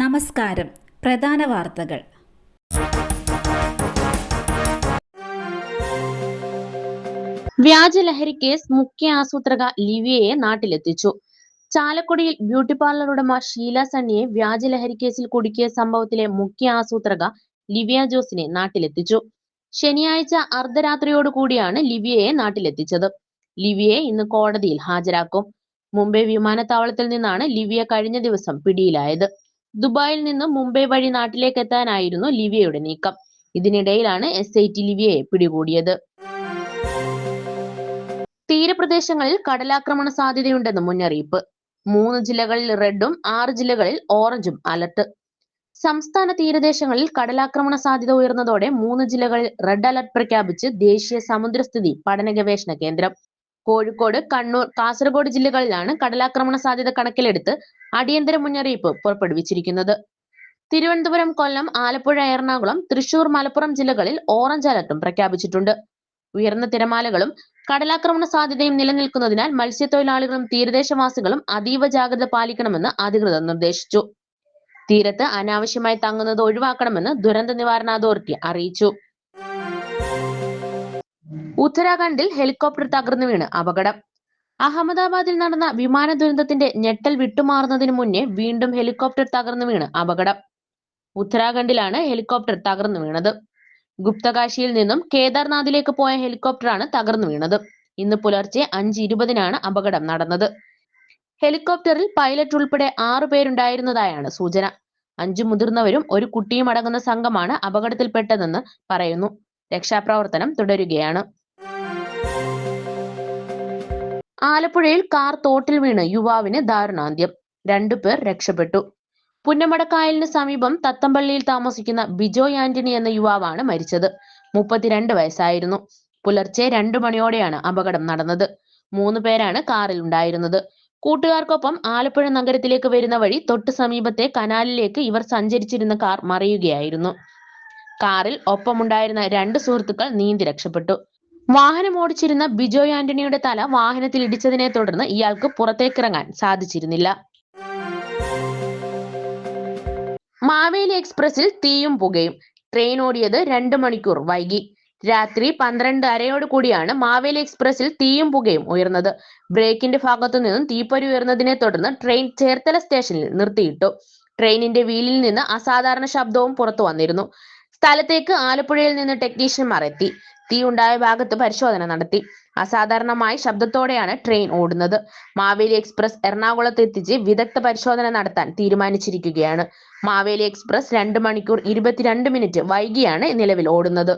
നമസ്കാരം. പ്രധാന വാർത്തകൾ. വ്യാജലഹരി കേസ് മുഖ്യ ആസൂത്രക ലിവിയയെ നാട്ടിലെത്തിച്ചു. ചാലക്കുടിയിൽ ബ്യൂട്ടി പാർലർ ഉടമ ഷീല സണ്ണിയെ വ്യാജലഹരി കേസിൽ കുടുക്കിയ സംഭവത്തിലെ മുഖ്യ ആസൂത്രക ലിവിയ ജോസിനെ നാട്ടിലെത്തിച്ചു. ശനിയാഴ്ച അർദ്ധരാത്രിയോടുകൂടിയാണ് ലിവിയയെ നാട്ടിലെത്തിച്ചത്. ലിവിയെ ഇന്ന് കോടതിയിൽ ഹാജരാക്കും. മുംബൈ വിമാനത്താവളത്തിൽ നിന്നാണ് ലിവിയ കഴിഞ്ഞ ദിവസം പിടിയിലായത്. ദുബായിൽ നിന്നും മുംബൈ വഴി നാട്ടിലേക്ക് എത്താനായിരുന്നു ലിവിയയുടെ നീക്കം. ഇതിനിടയിലാണ് എസ് ഐ ടി ലിവിയയെ പിടികൂടിയത്. തീരപ്രദേശങ്ങളിൽ കടലാക്രമണ സാധ്യതയുണ്ടെന്ന് മുന്നറിയിപ്പ്. മൂന്ന് ജില്ലകളിൽ റെഡും ആറ് ജില്ലകളിൽ ഓറഞ്ചും അലർട്ട്. സംസ്ഥാന തീരദേശങ്ങളിൽ കടലാക്രമണ സാധ്യത ഉയർന്നതോടെ മൂന്ന് ജില്ലകളിൽ റെഡ് അലർട്ട് പ്രഖ്യാപിച്ച് ദേശീയ സമുദ്രസ്ഥിതി പഠന ഗവേഷണ കേന്ദ്രം. കോഴിക്കോട് കണ്ണൂർ കാസർഗോഡ് ജില്ലകളിലാണ് കടലാക്രമണ സാധ്യത കണക്കിലെടുത്ത് അടിയന്തര മുന്നറിയിപ്പ് പുറപ്പെടുവിച്ചിരിക്കുന്നത്. തിരുവനന്തപുരം കൊല്ലം ആലപ്പുഴ എറണാകുളം തൃശൂർ മലപ്പുറം ജില്ലകളിൽ ഓറഞ്ച് അലർട്ടും പ്രഖ്യാപിച്ചിട്ടുണ്ട്. ഉയർന്ന തിരമാലകളും കടലാക്രമണ സാധ്യതയും നിലനിൽക്കുന്നതിനാൽ മത്സ്യത്തൊഴിലാളികളും തീരദേശവാസികളും അതീവ ജാഗ്രത പാലിക്കണമെന്ന് അധികൃതർ നിർദ്ദേശിച്ചു. തീരത്ത് അനാവശ്യമായി തങ്ങുന്നത് ഒഴിവാക്കണമെന്ന് ദുരന്ത നിവാരണ അതോറിറ്റി അറിയിച്ചു. ഉത്തരാഖണ്ഡിൽ ഹെലികോപ്റ്റർ തകർന്നു വീണ് അപകടം. അഹമ്മദാബാദിൽ നടന്ന വിമാന ദുരന്തത്തിന്റെ ഞെട്ടൽ വിട്ടുമാറുന്നതിന് മുന്നേ വീണ്ടും ഹെലികോപ്റ്റർ തകർന്നു വീണ് അപകടം. ഉത്തരാഖണ്ഡിലാണ് ഹെലികോപ്റ്റർ തകർന്നു വീണത്. ഗുപ്തകാശിയിൽ നിന്നും കേദാർനാഥിലേക്ക് പോയ ഹെലികോപ്റ്ററാണ് തകർന്നു വീണത്. ഇന്ന് പുലർച്ചെ അഞ്ച് ഇരുപതിനാണ് അപകടം നടന്നത്. ഹെലികോപ്റ്ററിൽ പൈലറ്റ് ഉൾപ്പെടെ ആറു പേരുണ്ടായിരുന്നതായാണ് സൂചന. അഞ്ചു മുതിർന്നവരും ഒരു കുട്ടിയും അടങ്ങുന്ന സംഘമാണ് അപകടത്തിൽപ്പെട്ടതെന്ന് പറയുന്നു. രക്ഷാപ്രവർത്തനം തുടരുകയാണ്. ആലപ്പുഴയിൽ കാർ തോട്ടിൽ വീണ് യുവാവിന് ദാരുണാന്ത്യം. രണ്ടുപേർ രക്ഷപ്പെട്ടു. പുന്നമടക്കായലിന് സമീപം തത്തമ്പള്ളിയിൽ താമസിക്കുന്ന ബിജോ ആന്റണി എന്ന യുവാവാണ് മരിച്ചത്. മുപ്പത്തിരണ്ട് വയസ്സായിരുന്നു. പുലർച്ചെ രണ്ടു മണിയോടെയാണ് അപകടം നടന്നത്. മൂന്ന് പേരാണ് കാറിൽ ഉണ്ടായിരുന്നത്. കൂട്ടുകാർക്കൊപ്പം ആലപ്പുഴ നഗരത്തിലേക്ക് വരുന്ന വഴി തൊട്ട് സമീപത്തെ കനാലിലേക്ക് ഇവർ സഞ്ചരിച്ചിരുന്ന കാർ മറിയുകയായിരുന്നു. കാറിൽ ഒപ്പമുണ്ടായിരുന്ന രണ്ട് സുഹൃത്തുക്കൾ നീന്തി രക്ഷപ്പെട്ടു. വാഹനം ഓടിച്ചിരുന്ന ബിജോ ആന്റണിയുടെ തല വാഹനത്തിൽ ഇടിച്ചതിനെ തുടർന്ന് ഇയാൾക്ക് പുറത്തേക്കിറങ്ങാൻ സാധിച്ചിരുന്നില്ല. മാവേലി എക്സ്പ്രസിൽ തീയും പുകയും. ട്രെയിൻ ഓടിയത് രണ്ട് മണിക്കൂർ വൈകി. രാത്രി പന്ത്രണ്ട് അരയോട് കൂടിയാണ് മാവേലി എക്സ്പ്രസിൽ തീയും പുകയും ഉയർന്നത്. ബ്രേക്കിന്റെ ഭാഗത്തു നിന്നും തീപ്പൊരി ഉയർന്നതിനെ തുടർന്ന് ട്രെയിൻ ചേർത്തല സ്റ്റേഷനിൽ നിർത്തിയിട്ടു. ട്രെയിനിന്റെ വീലിൽ നിന്ന് അസാധാരണ ശബ്ദവും പുറത്തു വന്നിരുന്നു. സ്ഥലത്തേക്ക് ആലപ്പുഴയിൽ നിന്ന് ടെക്നീഷ്യന്മാർ എത്തി. തീ ഉണ്ടായ ഭാഗത്ത് പരിശോധന നടത്തി. അസാധാരണമായ ശബ്ദത്തോടെയാണ് ട്രെയിൻ ഓടുന്നത്. മാവേലി എക്സ്പ്രസ് എറണാകുളത്ത് എത്തിച്ച് വിദഗ്ധ പരിശോധന നടത്താൻ തീരുമാനിച്ചിരിക്കുകയാണ്. മാവേലി എക്സ്പ്രസ് രണ്ട് മണിക്കൂർ ഇരുപത്തിരണ്ട് മിനിറ്റ് വൈകിയാണ് നിലവിൽ ഓടുന്നത്.